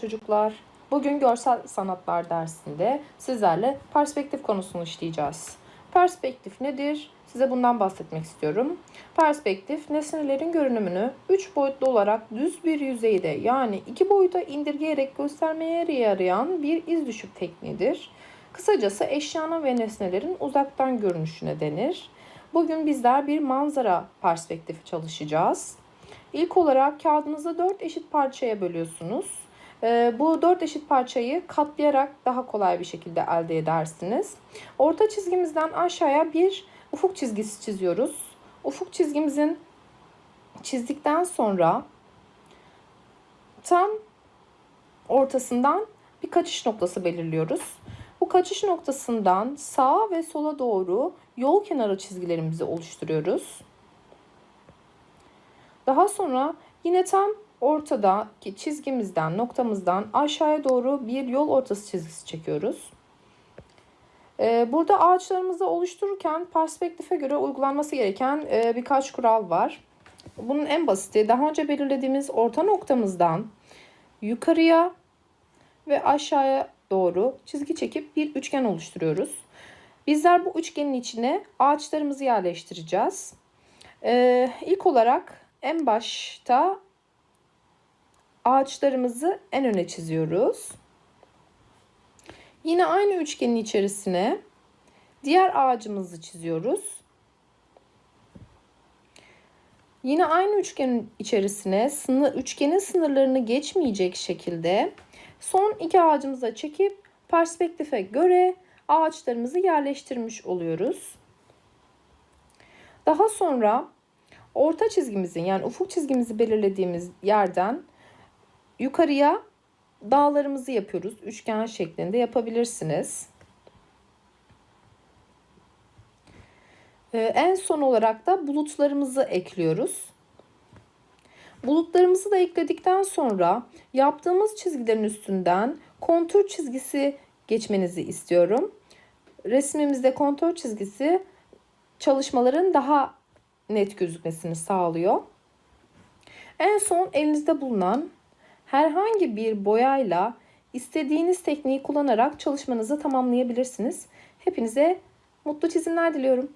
çocuklar. Bugün görsel sanatlar dersinde sizlerle perspektif konusunu işleyeceğiz. Perspektif nedir? Size bundan bahsetmek istiyorum. Perspektif nesnelerin görünümünü 3 boyutlu olarak düz bir yüzeyde yani 2 boyuta indirgeyerek göstermeye yarayan bir iz düşüm tekniğidir. Kısacası eşyanın ve nesnelerin uzaktan görünüşüne denir. Bugün bizler bir manzara perspektifi çalışacağız. İlk olarak kağıdınızı 4 eşit parçaya bölüyorsunuz. Ee, bu 4 eşit parçayı katlayarak daha kolay bir şekilde elde edersiniz. Orta çizgimizden aşağıya bir ufuk çizgisi çiziyoruz. Ufuk çizgimizin çizdikten sonra tam ortasından bir kaçış noktası belirliyoruz. Bu kaçış noktasından sağa ve sola doğru yol kenarı çizgilerimizi oluşturuyoruz. Daha sonra yine tam ortadaki çizgimizden, noktamızdan aşağıya doğru bir yol ortası çizgisi çekiyoruz. Ee, Burada ağaçlarımızı oluştururken perspektife göre uygulanması gereken e, birkaç kural var. Bunun en basiti daha önce belirlediğimiz orta noktamızdan yukarıya ve aşağıya doğru çizgi çekip bir üçgen oluşturuyoruz. Bizler bu üçgenin içine ağaçlarımızı yerleştireceğiz. Ee, ilk olarak en başta ağaçlarımızı en öne çiziyoruz. Yine aynı üçgenin içerisine diğer ağacımızı çiziyoruz. Yine aynı üçgenin içerisine sınır, üçgenin sınırlarını geçmeyecek şekilde son iki ağacımıza çekip perspektife göre ağaçlarımızı yerleştirmiş oluyoruz. Daha sonra orta çizgimizin yani ufuk çizgimizi belirlediğimiz yerden yukarıya dağlarımızı yapıyoruz. Üçgen şeklinde yapabilirsiniz. Ee, en son olarak da bulutlarımızı ekliyoruz. Bulutlarımızı da ekledikten sonra yaptığımız çizgilerin üstünden kontur çizgisi geçmenizi istiyorum. Resmimizde kontur çizgisi çalışmaların daha net gözükmesini sağlıyor. En son elinizde bulunan herhangi bir boyayla istediğiniz tekniği kullanarak çalışmanızı tamamlayabilirsiniz. Hepinize mutlu çizimler diliyorum.